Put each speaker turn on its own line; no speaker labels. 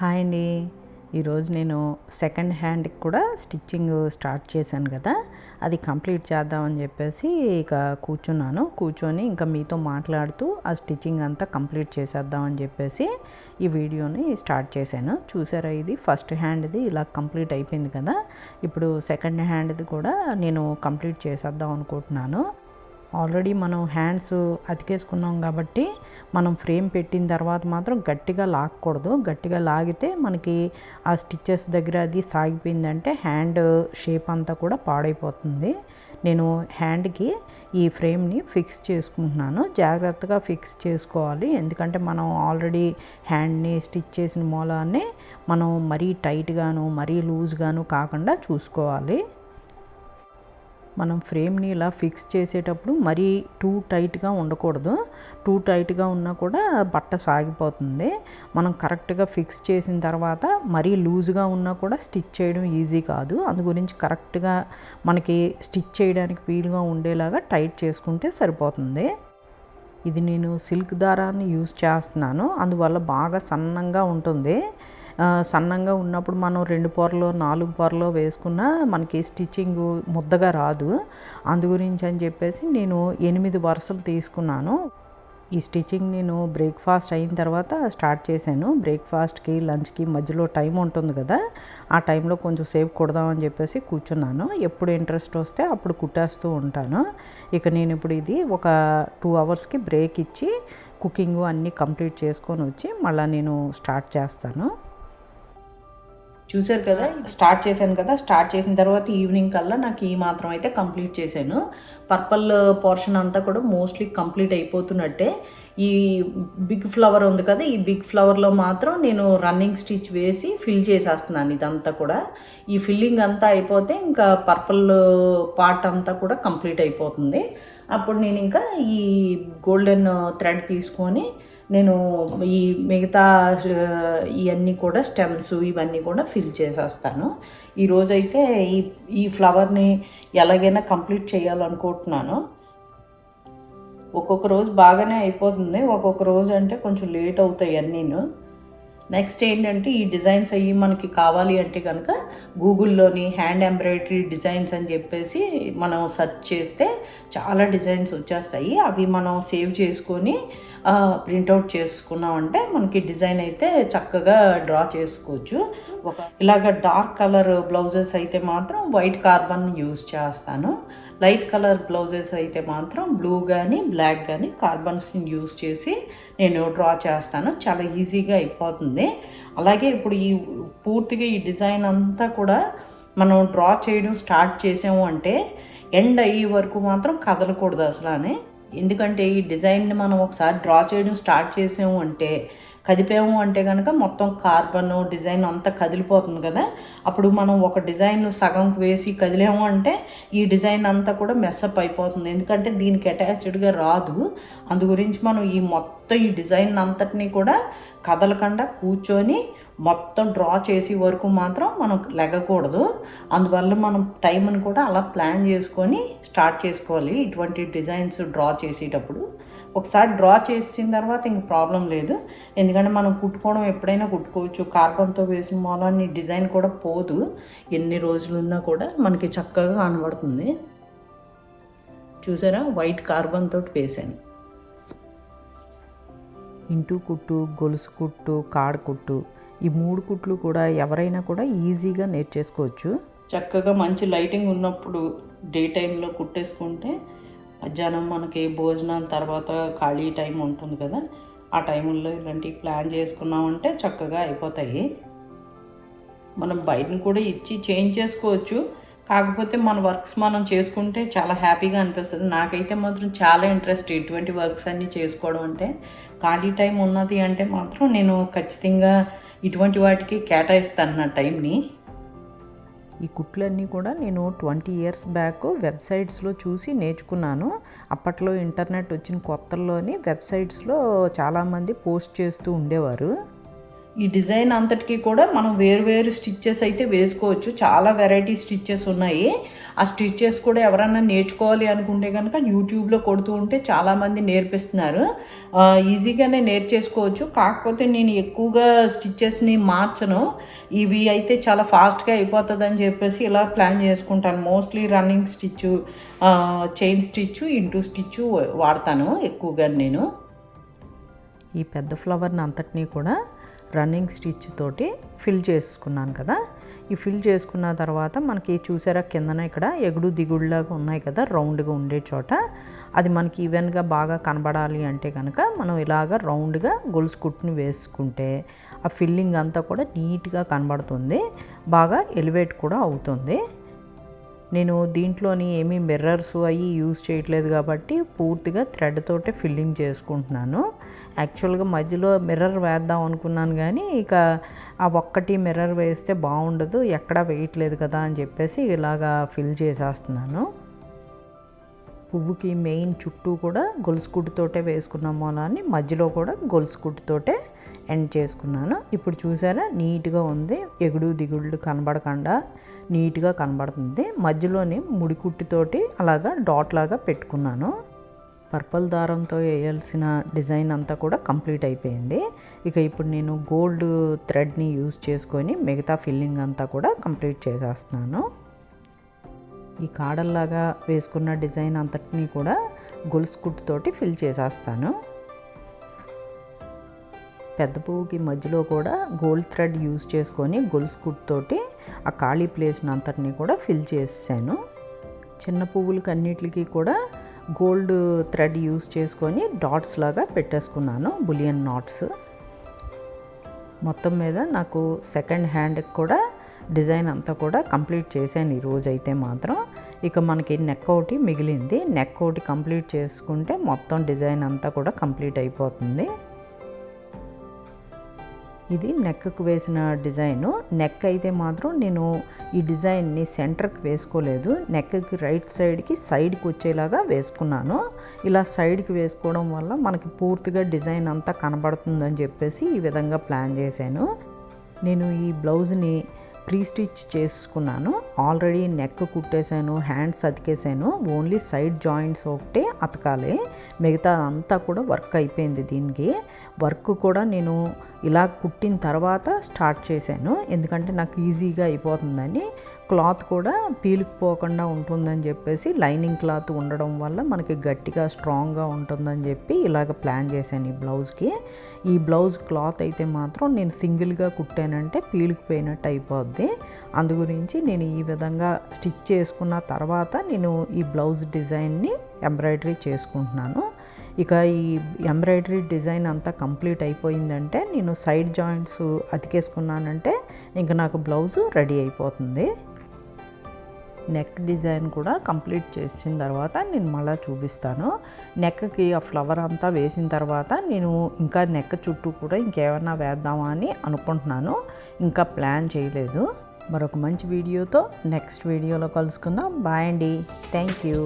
Hi అండి. ఈరోజు నేను సెకండ్ హ్యాండ్కి కూడా స్టిచ్చింగ్ స్టార్ట్ చేశాను కదా. అది కంప్లీట్ చేద్దామని చెప్పేసి ఇక కూర్చున్నాను. కూర్చొని ఇంకా మీతో మాట్లాడుతూ ఆ స్టిచ్చింగ్ అంతా కంప్లీట్ చేసేద్దామని చెప్పేసి ఈ వీడియోని స్టార్ట్ చేశాను. చూసారా ఇది? ఫస్ట్ హ్యాండ్ది ఇలా కంప్లీట్ అయిపోయింది కదా. ఇప్పుడు సెకండ్ హ్యాండ్ది కూడా నేను కంప్లీట్ చేసేద్దాం అనుకుంటున్నాను. ఆల్రెడీ మనం హ్యాండ్స్ అతికేసుకున్నాం కాబట్టి మనం ఫ్రేమ్ పెట్టిన తర్వాత మాత్రం గట్టిగా లాక్కూడదు గట్టిగా లాగితే మనకి ఆ స్టిచ్చెస్ దగ్గర అది సాగిపోయిందంటే హ్యాండ్ షేప్ అంతా కూడా పాడైపోతుంది. నేను హ్యాండ్కి ఈ ఫ్రేమ్ని ఫిక్స్ చేసుకుంటున్నాను. జాగ్రత్తగా ఫిక్స్ చేసుకోవాలి. ఎందుకంటే మనం ఆల్రెడీ హ్యాండ్ని స్టిచ్ చేసిన మూలాన్ని మనం మరీ టైట్గాను మరీ లూజ్గాను కాకుండా చూసుకోవాలి. మనం ఫ్రేమ్ని ఇలా ఫిక్స్ చేసేటప్పుడు మరీ టూ టైట్గా ఉండకూడదు. టూ టైట్గా ఉన్నా కూడా బట్ట సాగిపోతుంది. మనం కరెక్ట్గా ఫిక్స్ చేసిన తర్వాత మరీ లూజ్గా ఉన్నా కూడా స్టిచ్ చేయడం ఈజీ కాదు. అందు గురించి కరెక్ట్గా మనకి స్టిచ్ చేయడానికి వీలుగా ఉండేలాగా టైట్ చేసుకుంటే సరిపోతుంది. ఇది నేను సిల్క్ దారాన్ని యూజ్ చేస్తున్నాను. అందువల్ల బాగా సన్నంగా ఉంటుంది. సన్నంగా ఉన్నప్పుడు మనం రెండు పొరలో నాలుగు పొరలో వేసుకున్నా మనకి స్టిచ్చింగ్ ముద్దగా రాదు. అందు గురించి అని చెప్పేసి నేను ఎనిమిది వరుసలు తీసుకున్నాను. ఈ స్టిచ్చింగ్ నేను బ్రేక్ఫాస్ట్ అయిన తర్వాత స్టార్ట్ చేశాను. బ్రేక్ఫాస్ట్కి లంచ్కి మధ్యలో టైం ఉంటుంది కదా ఆ టైంలో కొంచెం సేపు కుడదామని చెప్పేసి కూర్చున్నాను. ఎప్పుడు ఇంట్రెస్ట్ వస్తే అప్పుడు కుట్టేస్తూ ఉంటాను. ఇక నేను ఇప్పుడు ఇది ఒక టూ అవర్స్కి బ్రేక్ ఇచ్చి కుకింగ్ అన్నీ కంప్లీట్ చేసుకొని వచ్చి మళ్ళీ నేను స్టార్ట్ చేస్తాను. చూశారు కదా? స్టార్ట్ చేశాను కదా? స్టార్ట్ చేసిన తర్వాత ఈవినింగ్ కల్లా నాకు ఈ మాత్రం అయితే కంప్లీట్ చేశాను. పర్పల్ పోర్షన్ అంతా కూడా మోస్ట్లీ కంప్లీట్ అయిపోతున్నట్టే. ఈ బిగ్ ఫ్లవర్ ఉంది కదా? ఈ బిగ్ ఫ్లవర్లో మాత్రం నేను రన్నింగ్ స్టిచ్ వేసి ఫిల్ చేసేస్తున్నాను ఇదంతా కూడా. ఈ ఫిల్లింగ్ అంతా అయిపోతే ఇంకా పర్పల్ పార్ట్ అంతా కూడా కంప్లీట్ అయిపోతుంది. అప్పుడు నేను ఇంకా ఈ గోల్డెన్ థ్రెడ్ తీసుకొని నేను ఈ మిగతా ఇవన్నీ కూడా స్టెమ్స్ ఇవన్నీ కూడా ఫిల్ చేసేస్తాను. ఈరోజైతే ఈ ఈ ఫ్లవర్ని ఎలాగైనా కంప్లీట్ చేయాలనుకుంటున్నాను. ఒక్కొక్క రోజు బాగానే అయిపోతుంది. ఒక్కొక్క రోజు అంటే కొంచెం లేట్ అవుతాయి అన్నీను. నెక్స్ట్ ఏంటంటే ఈ డిజైన్స్ అవి మనకి కావాలి అంటే కనుక గూగుల్లోని హ్యాండ్ ఎంబ్రాయిడరీ డిజైన్స్ అని చెప్పేసి మనం సెర్చ్ చేస్తే చాలా డిజైన్స్ వచ్చేస్తాయి. అవి మనం సేవ్ చేసుకొని ప్రింట్అవుట్ చేసుకున్నామంటే మనకి డిజైన్ అయితే చక్కగా డ్రా చేసుకోవచ్చు. ఒక ఇలాగ డార్క్ కలర్ బ్లౌజెస్ అయితే మాత్రం వైట్ కార్బన్ యూస్ చేస్తాను. లైట్ కలర్ బ్లౌజెస్ అయితే మాత్రం బ్లూ కానీ బ్లాక్ కానీ కార్బన్స్ని యూస్ చేసి నేను డ్రా చేస్తాను. చాలా ఈజీగా అయిపోతుంది. అలాగే ఇప్పుడు ఈ పూర్తిగా ఈ డిజైన్ అంతా కూడా మనం డ్రా చేయడం స్టార్ట్ చేసాము అంటే ఎండ్ అయ్యే వరకు మాత్రం కదలకూడదు అసలు అని ఎందుకంటే ఈ డిజైన్ని మనం ఒకసారి డ్రా చేయడం స్టార్ట్ చేసాము అంటే కదిపాము అంటే కనుక మొత్తం కార్బన్ డిజైన్ అంతా కదిలిపోతుంది కదా. అప్పుడు మనం ఒక డిజైన్ సగం వేసి కదిలాము అంటే ఈ డిజైన్ అంతా కూడా మెస్అప్ అయిపోతుంది. ఎందుకంటే దీనికి అటాచ్డ్గా రాదు. అందు గురించి మనం ఈ మొత్తం ఈ డిజైన్ అంతటినీ కూడా కదలకుండా కూర్చొని మొత్తం డ్రా చేసే వరకు మాత్రం మనం లెగకూడదు. అందువల్ల మనం టైంని కూడా అలా ప్లాన్ చేసుకొని స్టార్ట్ చేసుకోవాలి ఇటువంటి డిజైన్స్ డ్రా చేసేటప్పుడు. ఒకసారి డ్రా చేసిన తర్వాత ఇంక ప్రాబ్లం లేదు. ఎందుకంటే మనం కుట్టుకోవడం ఎప్పుడైనా కుట్టుకోవచ్చు. కార్బన్తో వేసిన మూలాన్ని డిజైన్ కూడా పోదు. ఎన్ని రోజులున్నా కూడా మనకి చక్కగా కనబడుతుంది. చూసారా? వైట్ కార్బన్ తోటి వేసాను. ఇంటూ కుట్టు గొలుసు కుట్టు కాడ కుట్టు ఈ మూడు కుట్లు కూడా ఎవరైనా కూడా ఈజీగా నేర్చేసుకోవచ్చు. చక్కగా మంచి లైటింగ్ ఉన్నప్పుడు డే టైంలో కుట్టేసుకుంటే మధ్యాహ్నం మనకి భోజనాల తర్వాత ఖాళీ టైం ఉంటుంది కదా ఆ టైంలో ఇలాంటివి ప్లాన్ చేసుకున్నామంటే చక్కగా అయిపోతాయి. మనం బయటను కూడా ఇచ్చి చేంజ్ చేసుకోవచ్చు. కాకపోతే మన వర్క్స్ మనం చేసుకుంటే చాలా హ్యాపీగా అనిపిస్తుంది. నాకైతే మాత్రం చాలా ఇంట్రెస్ట్ ఇటువంటి వర్క్స్ అన్నీ చేసుకోవడం అంటే ఖాళీ టైం ఉన్నది అంటే మాత్రం నేను ఖచ్చితంగా ఇటువంటి వాటికి కేటాయిస్తాను నా టైంని. ఈ కుట్లన్నీ కూడా నేను ట్వంటీ ఇయర్స్ బ్యాక్ వెబ్సైట్స్లో చూసి నేర్చుకున్నాను. అప్పట్లో ఇంటర్నెట్ వచ్చిన కొత్తల్లోని వెబ్సైట్స్లో చాలామంది పోస్ట్ చేస్తూ ఉండేవారు. ఈ డిజైన్ అంతటికి కూడా మనం వేరు వేరు స్టిచ్చెస్ అయితే వేసుకోవచ్చు. చాలా వెరైటీ స్టిచ్చెస్ ఉన్నాయి. ఆ స్టిచ్చెస్ కూడా ఎవరన్నా నేర్చుకోవాలి అనుకుంటే కనుక యూట్యూబ్లో కొడుతూ ఉంటే చాలామంది నేర్పిస్తున్నారు. ఈజీగానే నేర్చేసుకోవచ్చు. కాకపోతే నేను ఎక్కువగా స్టిచ్చెస్ని మార్చను. ఇవి అయితే చాలా ఫాస్ట్గా అయిపోతుంది అని చెప్పేసి ఇలా ప్లాన్ చేసుకుంటాను. Mostly running stitch chain stitch into stitch వాడతాను ఎక్కువగా నేను. ఈ పెద్ద ఫ్లవర్ని అంతటినీ కూడా రన్నింగ్ స్టిచ్ తోటి ఫిల్ చేసుకున్నాను కదా. ఈ ఫిల్ చేసుకున్న తర్వాత మనకి చూసారా కిందన ఇక్కడ ఎగుడు దిగుడులాగా ఉన్నాయి కదా రౌండ్గా ఉండే చోట. అది మనకి ఈవెన్గా బాగా కనబడాలి అంటే కనుక మనం ఇలాగ రౌండ్గా గొలుసు కుట్టుని వేసుకుంటే ఆ ఫిల్లింగ్ అంతా కూడా నీట్గా కనబడుతుంది. బాగా ఎలివేట్ కూడా అవుతుంది. నేను దీంట్లోని ఏమీ మిర్రర్స్ అవి యూజ్ చేయట్లేదు కాబట్టి పూర్తిగా థ్రెడ్ తోటే ఫిల్లింగ్ చేసుకుంటున్నాను. యాక్చువల్గా మధ్యలో మిర్రర్ వేద్దాం అనుకున్నాను కానీ ఇక ఆ ఒక్కటి మిర్రర్ వేస్తే బాగుండదు ఎక్కడా వేయట్లేదు కదా అని చెప్పేసి ఇలాగా ఫిల్ చేసేస్తున్నాను. పువ్వుకి మెయిన్ చుట్టూ కూడా గొలుసు కుట్టుతోటే అలా అని మధ్యలో కూడా గొలుసు కుట్టుతోటే ఎండ్ చేసుకున్నాను. ఇప్పుడు చూసారా నీట్గా ఉంది. ఎగుడు దిగుళ్ళు కనబడకుండా నీట్గా కనబడుతుంది. మధ్యలోనే ముడి కుట్టుతోటి అలాగా డాట్ లాగా పెట్టుకున్నాను. పర్పుల్ దారంతో వేయాల్సిన డిజైన్ అంతా కూడా కంప్లీట్ అయిపోయింది. ఇక ఇప్పుడు నేను గోల్డ్ థ్రెడ్ని యూజ్ చేసుకొని మిగతా ఫిల్లింగ్ అంతా కూడా కంప్లీట్ చేసేస్తున్నాను. ఈ కాడల్లాగా వేసుకున్న డిజైన్ అంతటినీ కూడా గొలుసు కుట్టుతోటి ఫిల్ చేసేస్తాను. పెద్ద పువ్వుకి మధ్యలో కూడా గోల్డ్ థ్రెడ్ యూస్ చేసుకొని గొలుసు కుట్టుతోటి ఆ ఖాళీ ప్లేస్ని అంతటినీ కూడా ఫిల్ చేసాను చిన్న పువ్వులకి అన్నిటికీ కూడా గోల్డ్ థ్రెడ్ యూస్ చేసుకొని డాట్స్ లాగా పెట్టేసుకున్నాను బులియన్ నాట్స్. మొత్తం మీద నాకు సెకండ్ హ్యాండ్కి కూడా డిజైన్ అంతా కూడా కంప్లీట్ చేశాను ఈరోజైతే అయితే మాత్రం. ఇక మనకి నెక్ ఒకటి మిగిలింది. నెక్ ఒకటి కంప్లీట్ చేసుకుంటే మొత్తం డిజైన్ అంతా కూడా కంప్లీట్ అయిపోతుంది. ఇది నెక్కు వేసిన డిజైను. నెక్ అయితే మాత్రం నేను ఈ డిజైన్ని సెంటర్కి వేసుకోలేదు. నెక్కి రైట్ సైడ్కి సైడ్కి వచ్చేలాగా వేసుకున్నాను. ఇలా సైడ్కి వేసుకోవడం వల్ల మనకి పూర్తిగా డిజైన్ అంతా కనబడుతుందని చెప్పేసి ఈ విధంగా ప్లాన్ చేశాను. నేను ఈ బ్లౌజ్ని ప్రీ స్టిచ్ చేసుకున్నాను. ఆల్రెడీ నెక్ కుట్టేశాను హ్యాండ్స్ అతికేసాను ఓన్లీ సైడ్ జాయింట్స్ ఒకటే అతకాలి. మిగతా అంతా కూడా వర్క్ అయిపోయింది దీనికి. వర్క్ కూడా నేను ఇలా కుట్టిన తర్వాత స్టార్ట్ చేశాను. ఎందుకంటే నాకు ఈజీగా అయిపోతుందని. క్లాత్ కూడా పీలుకుపోకుండా ఉంటుందని చెప్పేసి లైనింగ్ క్లాత్ ఉండడం వల్ల మనకి గట్టిగా స్ట్రాంగ్గా ఉంటుందని చెప్పి ఇలాగ ప్లాన్ చేశాను ఈ బ్లౌజ్కి. ఈ బ్లౌజ్ క్లాత్ అయితే మాత్రం నేను సింగిల్గా కుట్టానంటే పీలుకుపోయినట్టు అయిపోద్ది. అందు గురించి నేను ఈ విధంగా స్టిచ్ చేసుకున్న తర్వాత నేను ఈ బ్లౌజ్ డిజైన్ని ఎంబ్రాయిడరీ చేసుకుంటున్నాను. ఇక ఈ ఎంబ్రాయిడరీ డిజైన్ అంతా కంప్లీట్ అయిపోయిందంటే నేను సైడ్ జాయింట్స్ అతికేసుకున్నానంటే ఇంకా నాకు బ్లౌజు రెడీ అయిపోతుంది. నెక్ డిజైన్ కూడా కంప్లీట్ చేసిన తర్వాత నేను మళ్ళీ చూపిస్తాను. నెక్కి ఆ ఫ్లవర్ అంతా వేసిన తర్వాత నేను ఇంకా నెక్ చుట్టూ కూడా ఇంకేమైనా వేద్దామా అని అనుకుంటున్నాను. ఇంకా ప్లాన్ చేయలేదు. మరొక మంచి వీడియోతో నెక్స్ట్ వీడియోలో కలుసుకుందాం. బాయ్ అండి. Thank you.